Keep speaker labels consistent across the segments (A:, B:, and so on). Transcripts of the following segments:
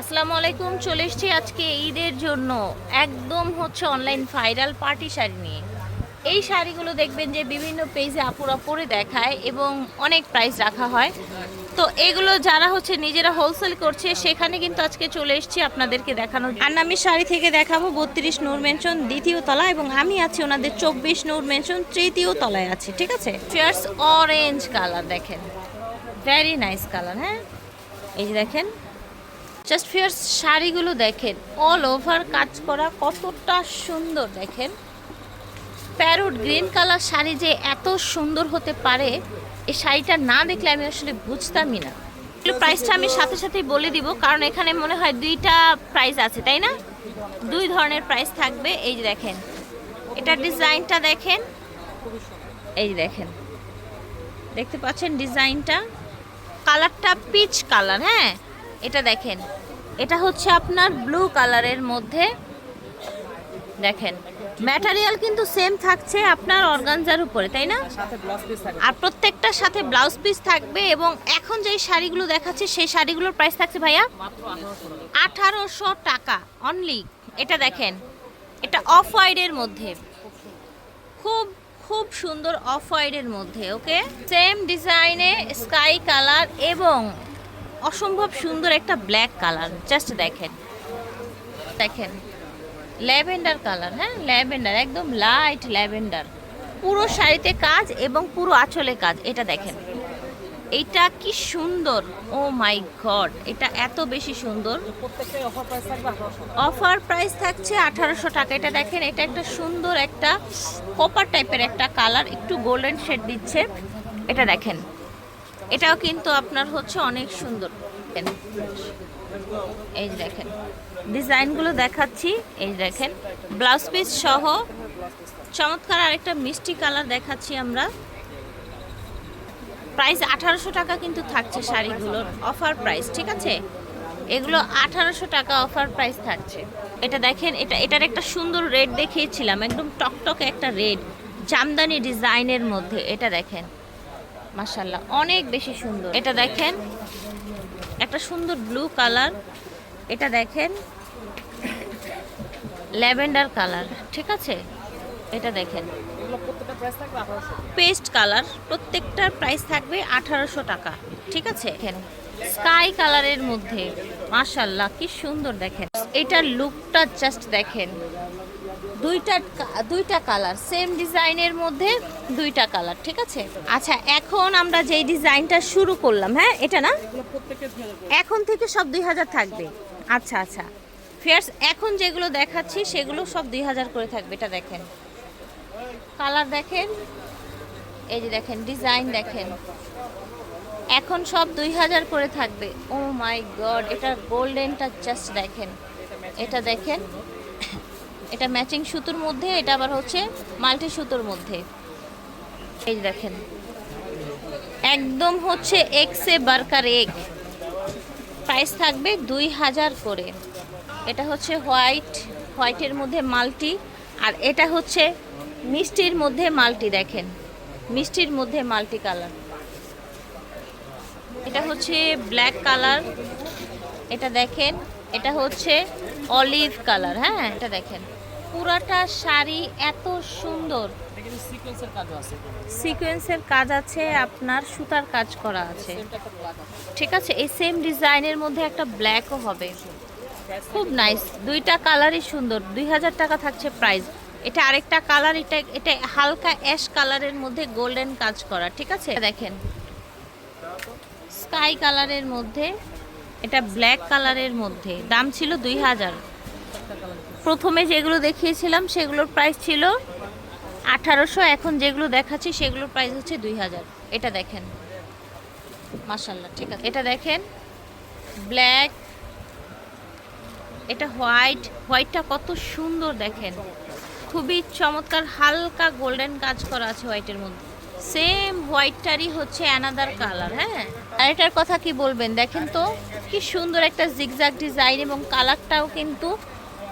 A: আসসালামু আলাইকুম চলে এসেছি আজকে ঈদের জন্য। একদম হচ্ছে অনলাইন ভাইরাল পার্টি শাড়ি নিয়ে। এই শাড়িগুলো দেখবেন যে বিভিন্ন পেজে আপুরা পরে দেখায় এবং অনেক প্রাইস রাখা হয়। তো এগুলো যারা হচ্ছে নিজেরা হোলসেল করছে সেখানে কিন্তু আজকে চলে এসেছি আপনাদেরকে দেখানো আর আমি শাড়ি থেকে দেখাবো বত্রিশ নূর মেনশন দ্বিতীয় তলা এবং আমি আছি ওনাদের চব্বিশ নূর মেনশন তৃতীয় তলায় আছি ঠিক আছে? ফিয়ার্স অরেঞ্জ কালার দেখেন। ভেরি নাইস কালার হ্যাঁ? এই যে দেখেন জাস্ট ফিয়ার্স শাড়িগুলো দেখেন। অল ওভার কাজ করা কতটা সুন্দর, দেখেন। প্যারোট গ্রিন কালার শাড়ি যে এত সুন্দর হতে পারে, এই শাড়িটা না দেখলে আমি আসলে বুঝতামই না। প্রাইসটা আমি সাথে সাথেই বলে দিব, কারণ এখানে মনে হয় দুইটা প্রাইস আছে, তাই না? দুই ধরনের প্রাইস থাকবে, এই যে দেখেন। এটা ডিজাইনটা দেখেন। এই দেখেন। দেখতে পাচ্ছেন ডিজাইনটা কালারটা পিচ কালার হ্যাঁ? এটা দেখেন। এটা হচ্ছে আপনার ব্লু কালারের মধ্যে। দেখেন ম্যাটেরিয়াল কিন্তু সেম থাকছে আপনার অর্গানজার উপরে তাই না? আর প্রত্যেকটার সাথে ব্লাউজ পিস থাকবে এবং এখন যেই শাড়িগুলো দেখাচ্ছে সেই শাড়িগুলোর প্রাইস থাকছে ভাইয়া
B: আঠারোশো টাকা।
A: আঠারোশো টাকা অনলি এটা দেখেন এটা অফ হোয়াইটের মধ্যে। খুব খুব সুন্দর অফ হোয়াইটের মধ্যে ওকে সেম ডিজাইনে স্কাই কালার এবং অসম্ভব সুন্দর একটা ব্ল্যাক কালার জাস্ট দেখেন। দেখেন। ল্যাভেন্ডার কালার হ্যাঁ? ল্যাভেন্ডার একদম লাইট ল্যাভেন্ডার পুরো শাড়িতে কাজ এবং পুরো আঁচলে কাজ। এটা দেখেন। এইটা কি সুন্দর। ও মাই গড এটা এত বেশি সুন্দর।
B: অফার প্রাইস
A: থাকছে আঠারোশো টাকা। এটা দেখেন, এটা একটা সুন্দর একটা কপার টাইপের একটা কালার একটু গোল্ডেন শেড দিচ্ছে। এটা দেখেন। এটাও কিন্তু আপনার হচ্ছে অনেক সুন্দর। এই দেখেন। ডিজাইনগুলো দেখাচ্ছি। এই দেখেন। ব্লাউজ পিস সহ চমৎকার আরেকটা মিষ্টি কালার দেখাচ্ছি আমরা। প্রাইস আঠারোশো টাকা কিন্তু থাকছে শাড়িগুলোর অফার প্রাইস, ঠিক আছে? এগুলো আঠারোশো টাকা অফার প্রাইস থাকছে। এটা দেখেন, এটা, এটার একটা সুন্দর রেড দেখিয়েছিলাম, একদম টকটকে একটা রেড, জামদানি ডিজাইনের মধ্যে। এটা দেখেন। মাসাল্লাহ অনেক বেশি সুন্দর। এটা দেখেন, একটা সুন্দর ব্লু কালার এটা দেখেন, ল্যাভেন্ডার কালার ঠিক আছে? এটা দেখেন। পেস্ট কালার প্রত্যেকটার প্রাইস থাকবে আঠারোশো টাকা, ঠিক আছে? স্কাই কালারের মধ্যে মাশাল্লাহ কি সুন্দর দেখেন। এটার লুকটা জাস্ট দেখেন। দুইটা দুইটা কালার সেম ডিজাইনের মধ্যে দুইটা কালার ঠিক আছে? আচ্ছা এখন আমরা যেই ডিজাইনটা শুরু করলাম হ্যাঁ এটা না? এখন থেকে সব দুই হাজার থাকবে। আচ্ছা আচ্ছা। ফেয়ার্স এখন যেগুলো দেখাচ্ছি, সেগুলো সব দুই হাজার করে থাকবে, এটা দেখেন। কালার দেখেন, এই যে দেখেন ডিজাইন দেখেন। এখন সব দুই হাজার করে থাকবে। ও মাই গড এটা গোল্ডেনটা জাস্ট দেখেন। এটা দেখেন। এটা ম্যাচিং সুতোর মধ্যে, এটা আবার হচ্ছে মাল্টি সুতোর মধ্যে। এই দেখেন। একদম হচ্ছে এক্সে বার্কার এক। প্রাইস থাকবে দুই হাজার করে। এটা হচ্ছে হোয়াইট হোয়াইটের মধ্যে মাল্টি। আর এটা হচ্ছে মিষ্টির মধ্যে মাল্টি, দেখেন। মিষ্টির মধ্যে মাল্টি কালার। এটা হচ্ছে ব্ল্যাক কালার। এটা দেখেন, এটা হচ্ছে অলিভ কালার হ্যাঁ এটা দেখেন। পুরাটা শাড়ি এত সুন্দর।
B: সিকোয়েন্সের
A: কাজ আছে আপনার সুতার কাজ করা আছে। ঠিক আছে এই সেম ডিজাইনের মধ্যে একটা ব্ল্যাকও হবে। খুব নাইস দুইটা কালারই সুন্দর। দুই হাজার টাকা থাকছে প্রাইস এটা আরেকটা কালার এটা এটা হালকা অ্যাশ কালারের মধ্যে গোল্ডেন কাজ করা ঠিক আছে? দেখেন। স্কাই কালারের মধ্যে এটা ব্ল্যাক কালারের মধ্যে। দাম ছিল দুই হাজার। প্রথমে যেগুলো দেখিয়েছিলাম, সেগুলোর প্রাইস ছিল আঠারোশো। এখন যেগুলো দেখাচ্ছি, সেগুলোর প্রাইস হচ্ছে দুই হাজার। এটা দেখেন। মাসাল্লাহ ঠিক আছে। এটা দেখেন। ব্ল্যাক এটা হোয়াইট হোয়াইটটা কত সুন্দর দেখেন। খুবই চমৎকার, হালকা গোল্ডেন কাজ করা আছে হোয়াইটের মধ্যে। সেম হোয়াইটটারই হচ্ছে অ্যানাদার কালার হ্যাঁ? আর এটার কথা কি বলবেন? দেখেন তো, কি সুন্দর একটা জিগজাগ ডিজাইন এবং কালারটাও কিন্তু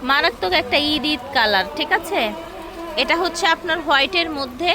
A: মারাত্মক একটা ঈদ ঈদ কালার ঠিক আছে? এটা হচ্ছে আপনার হোয়াইটের মধ্যে